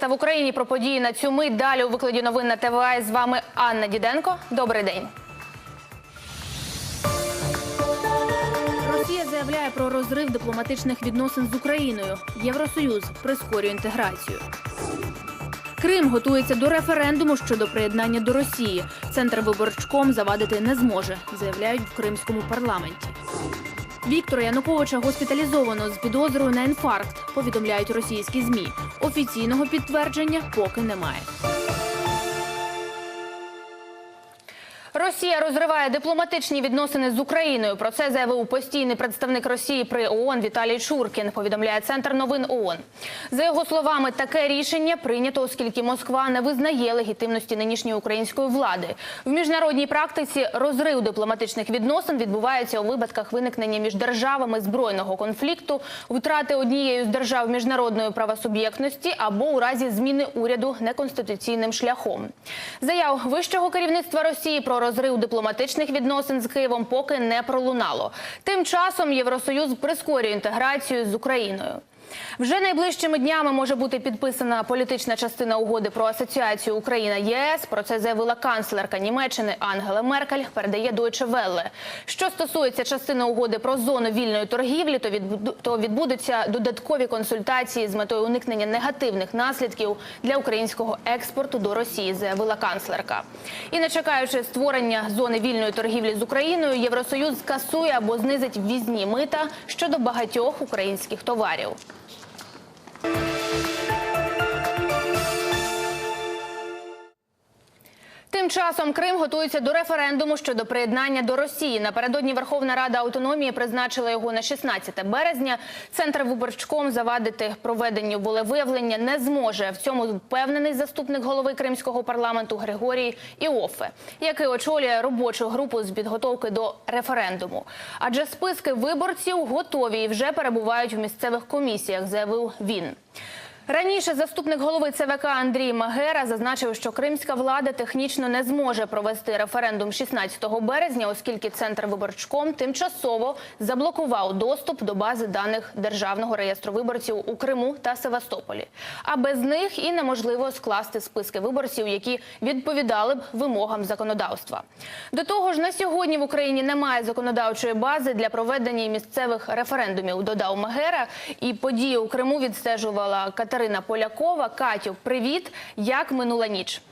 12 в Україні про події на цю мить. Далі у викладі новин на ТВА. З вами Анна Діденко. Добрий день. Росія заявляє про розрив дипломатичних відносин з Україною. Євросоюз прискорює інтеграцію. Крим готується до референдуму щодо приєднання до Росії. Центр виборчком завадити не зможе, заявляють в кримському парламенті. Віктора Януковича госпіталізовано з підозрою на інфаркт, повідомляють російські змі. Офіційного підтвердження поки немає. Росія розриває дипломатичні відносини з Україною. Про це заявив постійний представник Росії при ООН Віталій Чуркін. Повідомляє центр новин ООН. За його словами, таке рішення прийнято, оскільки Москва не визнає легітимності нинішньої української влади. В міжнародній практиці розрив дипломатичних відносин відбувається у випадках виникнення між державами збройного конфлікту, втрати однією з держав міжнародної правосуб'єктності або у разі зміни уряду неконституційним шляхом. Заяв вищого керівництва Росії про розрив дипломатичних відносин з Києвом поки не пролунало. Тим часом Євросоюз прискорює інтеграцію з Україною. Вже найближчими днями може бути підписана політична частина угоди про асоціацію Україна ЄС. Про це заявила канцлерка Німеччини Ангела Меркель. Передає Deutsche Welle. Що стосується частини угоди про зону вільної торгівлі, то відбуду- то відбудуться додаткові консультації з метою уникнення негативних наслідків для українського експорту до Росії, заявила канцлерка. І не чекаючи створення зони вільної торгівлі з Україною, Євросоюз скасує або знизить ввізні мита щодо багатьох українських товарів. Тим часом Крим готується до референдуму щодо приєднання до Росії. Напередодні Верховна Рада автономії призначила його на 16 березня. Центр виборчком завадити проведенню волевиявлення не зможе. В цьому впевнений заступник голови кримського парламенту Григорій Іофе, який очолює робочу групу з підготовки до референдуму. Адже списки виборців готові і вже перебувають в місцевих комісіях, заявив він. Раніше заступник голови ЦВК Андрій Магера зазначив, що кримська влада технічно не зможе провести референдум 16 березня, оскільки центр виборчком тимчасово заблокував доступ до бази даних державного реєстру виборців у Криму та Севастополі. А без них і неможливо скласти списки виборців, які відповідали б вимогам законодавства. До того ж, на сьогодні в Україні немає законодавчої бази для проведення місцевих референдумів. Додав Магера. І події у Криму відстежувала Катерина Полякова. Катю, привіт! Як минула ніч?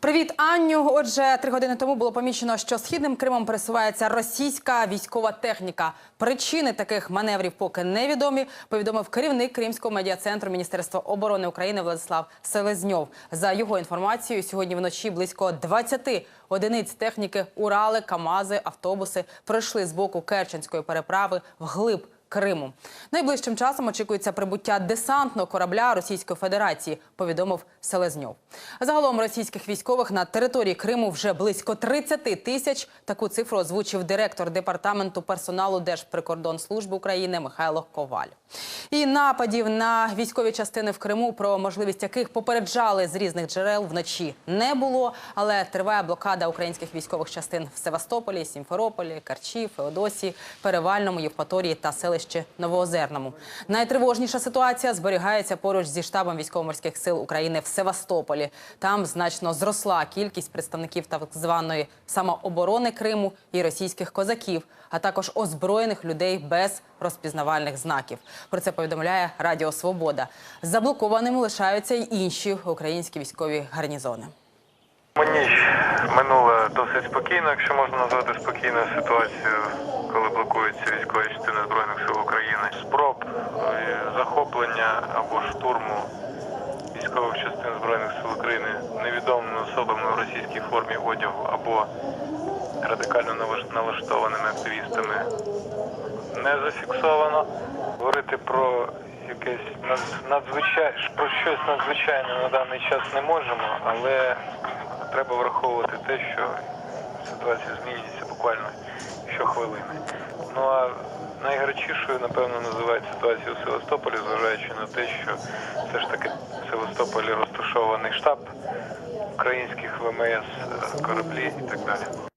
Привіт, Анню. Отже, три години тому було помічено, що східним Кримом пересувається російська військова техніка. Причини таких маневрів поки невідомі. Повідомив керівник Кримського медіа-центру Міністерства оборони України Владислав Селезньов. За його інформацією, сьогодні вночі близько 20 одиниць техніки Урали, Камази, автобуси пройшли з боку Керченської переправи вглиб Криму. Найближчим часом очікується прибуття десантного корабля Російської Федерації, повідомив Селезньов. Загалом російських військових на території Криму вже близько 30 тисяч. Таку цифру озвучив директор департаменту персоналу Держприкордонслужби України Михайло Коваль. І нападів на військові частини в Криму, про можливість яких попереджали з різних джерел вночі не було. Але триває блокада українських військових частин в Севастополі, Сімферополі, Карчі, Феодосії, Перевальному, Євпаторії та селищі Новоозерному. Найтривожніша ситуація зберігається поруч зі штабом військово-морських сил України в Севастополі. Там значно зросла кількість представників так званої самооборони Криму і російських козаків, а також озброєних людей без розпізнавальних знаків. Про це повідомляє Радіо Свобода. Заблокованими лишаються й інші українські військові гарнізони. Ніч минула досить спокійно, якщо можна назвати спокійною ситуацію, коли блокуються військові частини Збройних сил України. Спроб е, захоплення або штурму військових частин Збройних сил України невідомими особами в російській формі одягу або радикально налаш- налаштованими активістами не зафіксовано. Говорити про якесь над- надзвичай... про щось надзвичайне на даний час не можемо, але треба враховувати те, що ситуація змінюється буквально щохвилини. Ну а найгарячішою, напевно, називають ситуацію у Севастополі, зважаючи на те, що все ж таки в Севастополі розташований штаб українських ВМС, кораблі і так далі.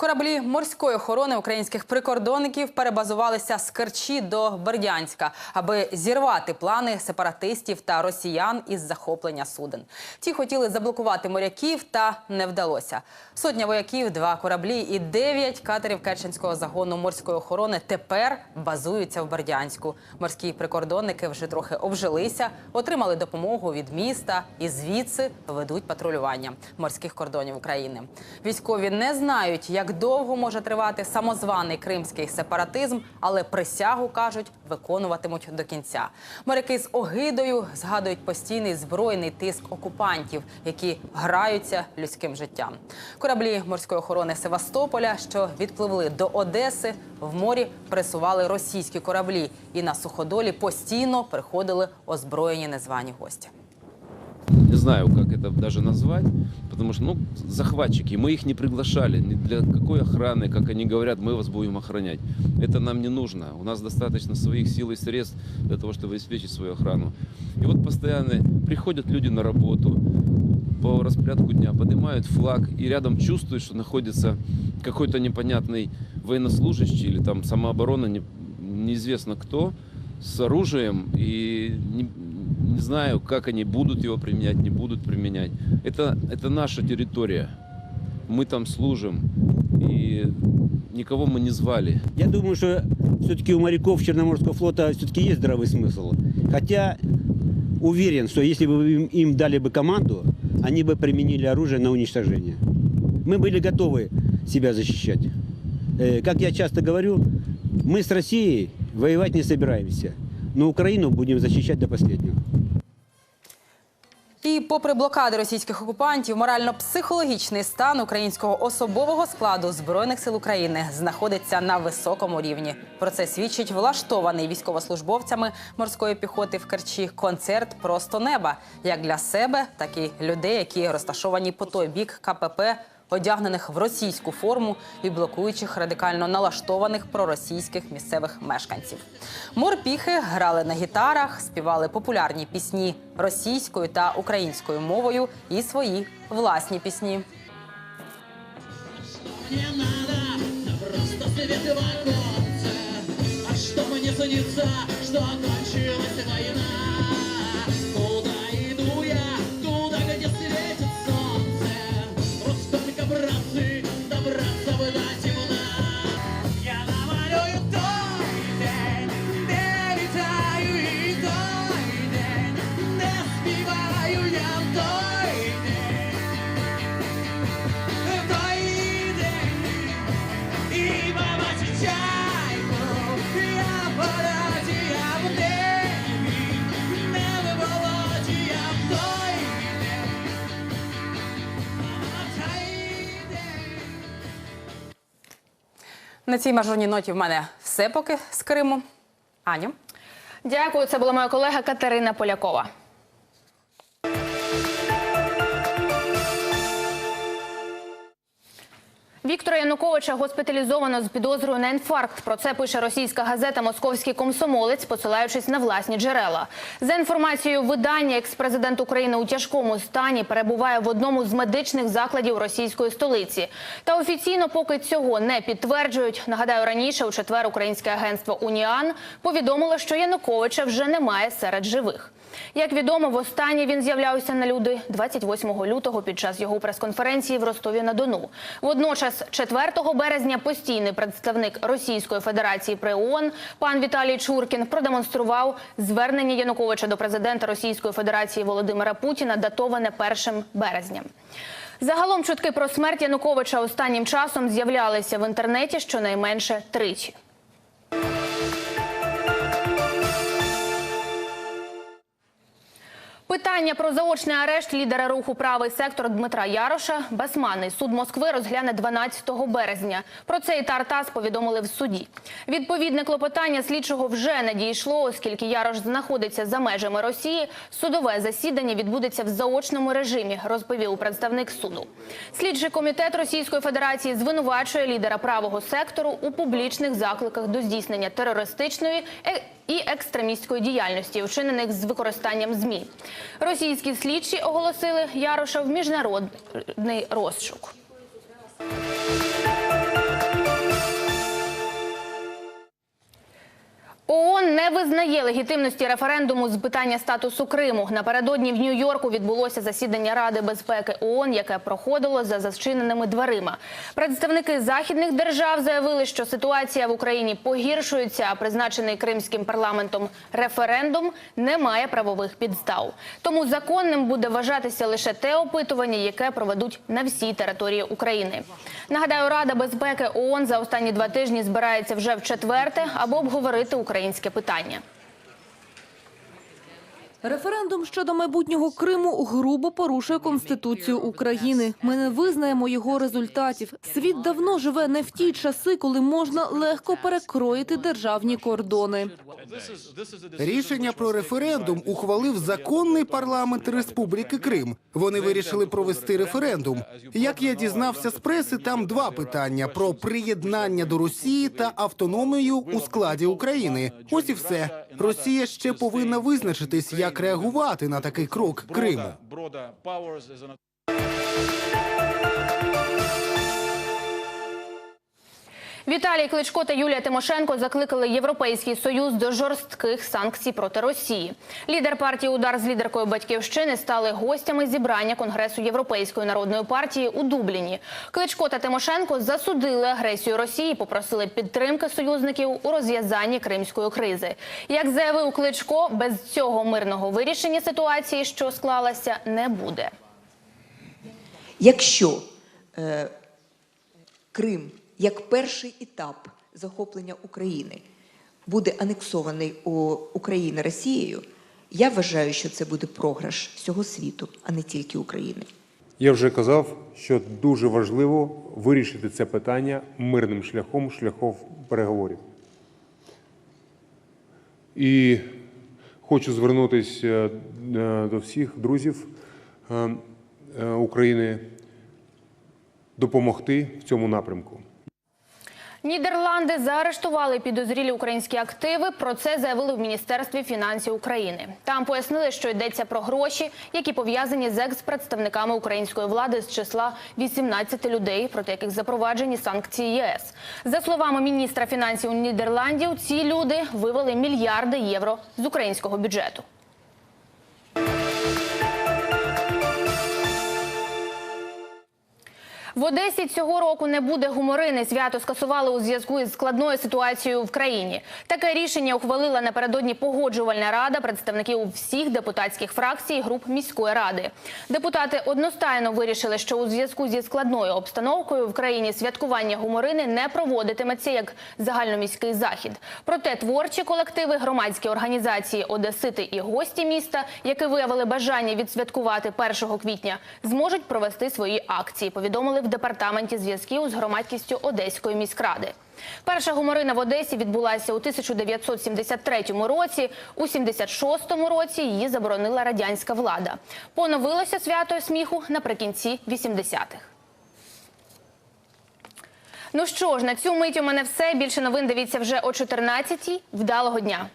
Кораблі морської охорони українських прикордонників перебазувалися з Керчі до Бердянська, аби зірвати плани сепаратистів та росіян із захоплення суден. Ті хотіли заблокувати моряків, та не вдалося. Сотня вояків, два кораблі і дев'ять катерів Керченського загону морської охорони тепер базуються в Бердянську. Морські прикордонники вже трохи обжилися, отримали допомогу від міста і звідси ведуть патрулювання морських кордонів України. Військові не знають, як довго може тривати самозваний кримський сепаратизм, але присягу кажуть, виконуватимуть до кінця. Моряки з огидою згадують постійний збройний тиск окупантів, які граються людським життям. Кораблі морської охорони Севастополя, що відпливли до Одеси, в морі пресували російські кораблі, і на суходолі постійно приходили озброєні незвані гості. Не знаю, как это даже назвать, потому что, ну, захватчики, мы их не приглашали, ни для какой охраны, как они говорят, мы вас будем охранять. Это нам не нужно. У нас достаточно своих сил и средств для того, чтобы обеспечить свою охрану. И вот постоянно приходят люди на работу по распорядку дня, поднимают флаг и рядом чувствуют, что находится какой-то непонятный военнослужащий или там самооборона, не- неизвестно кто, с оружием и не знаю, как они будут его применять, не будут применять. Это, это наша территория. Мы там служим. И никого мы не звали. Я думаю, что все-таки у моряков Черноморского флота все-таки есть здравый смысл. Хотя уверен, что если бы им, им дали бы команду, они бы применили оружие на уничтожение. Мы были готовы себя защищать. Э, Как я часто говорю, мы с Россией воевать не собираемся. Но Украину будем защищать до последнего. І попри блокади російських окупантів, морально-психологічний стан українського особового складу збройних сил України знаходиться на високому рівні. Про це свідчить влаштований військовослужбовцями морської піхоти в Керчі концерт Просто неба як для себе, так і людей, які розташовані по той бік КПП, одягнених в російську форму і блокуючих радикально налаштованих проросійських місцевих мешканців. Морпіхи грали на гітарах, співали популярні пісні російською та українською мовою і свої власні пісні. А что мне снится, что кончилась война На цій мажорній ноті в мене все поки з Криму. Аню. Дякую. Це була моя колега Катерина Полякова. Віктора Януковича госпіталізовано з підозрою на інфаркт. Про це пише російська газета Московський комсомолець, посилаючись на власні джерела. За інформацією видання, екс-президент України у тяжкому стані перебуває в одному з медичних закладів російської столиці. Та офіційно поки цього не підтверджують. Нагадаю, раніше у четвер українське агентство Уніан повідомило, що Януковича вже немає серед живих. Як відомо, востаннє він з'являвся на люди 28 лютого під час його прес-конференції в Ростові на Дону. Водночас, 4 березня, постійний представник Російської Федерації при ООН пан Віталій Чуркін продемонстрував звернення Януковича до президента Російської Федерації Володимира Путіна, датоване 1 березня. Загалом чутки про смерть Януковича останнім часом з'являлися в інтернеті щонайменше тричі. Питання про заочний арешт лідера руху правий сектор Дмитра Яроша Басманний суд Москви розгляне 12 березня. Про це і Тартас повідомили в суді. Відповідне клопотання слідчого вже надійшло, оскільки Ярош знаходиться за межами Росії. Судове засідання відбудеться в заочному режимі, розповів представник суду. Слідчий комітет Російської Федерації звинувачує лідера правого сектору у публічних закликах до здійснення терористичної і екстремістської діяльності, вчинених з використанням змі. Російські слідчі оголосили Яроша в міжнародний розшук. ООН не визнає легітимності референдуму з питання статусу Криму. Напередодні в Нью-Йорку відбулося засідання Ради безпеки ООН, яке проходило за зачиненими дверима. Представники західних держав заявили, що ситуація в Україні погіршується, а призначений кримським парламентом референдум не має правових підстав. Тому законним буде вважатися лише те опитування, яке проведуть на всій території України. Нагадаю, Рада безпеки ООН за останні два тижні збирається вже в четверте, аби обговорити українське питання. Референдум щодо майбутнього Криму грубо порушує Конституцію України. Ми не визнаємо його результатів. Світ давно живе не в ті часи, коли можна легко перекроїти державні кордони. Рішення про референдум ухвалив законний парламент Республіки Крим. Вони вирішили провести референдум. Як я дізнався з преси, там два питання: про приєднання до Росії та автономію у складі України. Ось і все. Росія ще повинна визначитись, як реагувати на такий крок Криму. Віталій Кличко та Юлія Тимошенко закликали Європейський союз до жорстких санкцій проти Росії. Лідер партії Удар з лідеркою батьківщини стали гостями зібрання Конгресу Європейської народної партії у Дубліні. Кличко та Тимошенко засудили агресію Росії, попросили підтримки союзників у розв'язанні кримської кризи. Як заявив Кличко, без цього мирного вирішення ситуації, що склалася, не буде. Якщо е, Крим як перший етап захоплення України буде анексований у України Росією, я вважаю, що це буде програш всього світу, а не тільки України. Я вже казав, що дуже важливо вирішити це питання мирним шляхом, шляхом переговорів. І хочу звернутися е, до всіх друзів е, е, України допомогти в цьому напрямку. Нідерланди заарештували підозрілі українські активи. Про це заявили в Міністерстві фінансів України. Там пояснили, що йдеться про гроші, які пов'язані з екс-представниками української влади з числа 18 людей, проти яких запроваджені санкції ЄС. За словами міністра фінансів Нідерландів, ці люди вивели мільярди євро з українського бюджету. В Одесі цього року не буде гуморини. Свято скасували у зв'язку із складною ситуацією в країні. Таке рішення ухвалила напередодні погоджувальна рада представників всіх депутатських фракцій і груп міської ради. Депутати одностайно вирішили, що у зв'язку зі складною обстановкою в країні святкування гуморини не проводитиметься як загальноміський захід. Проте творчі колективи, громадські організації, одесити і гості міста, які виявили бажання відсвяткувати 1 квітня, зможуть провести свої акції. Повідомили в департаменті зв'язків з громадськістю Одеської міськради. Перша гуморина в Одесі відбулася у 1973 році. У 76-му році її заборонила радянська влада. Поновилося свято сміху наприкінці 80-х. Ну що ж, на цю мить у мене все. Більше новин дивіться вже о 14-й. Вдалого дня!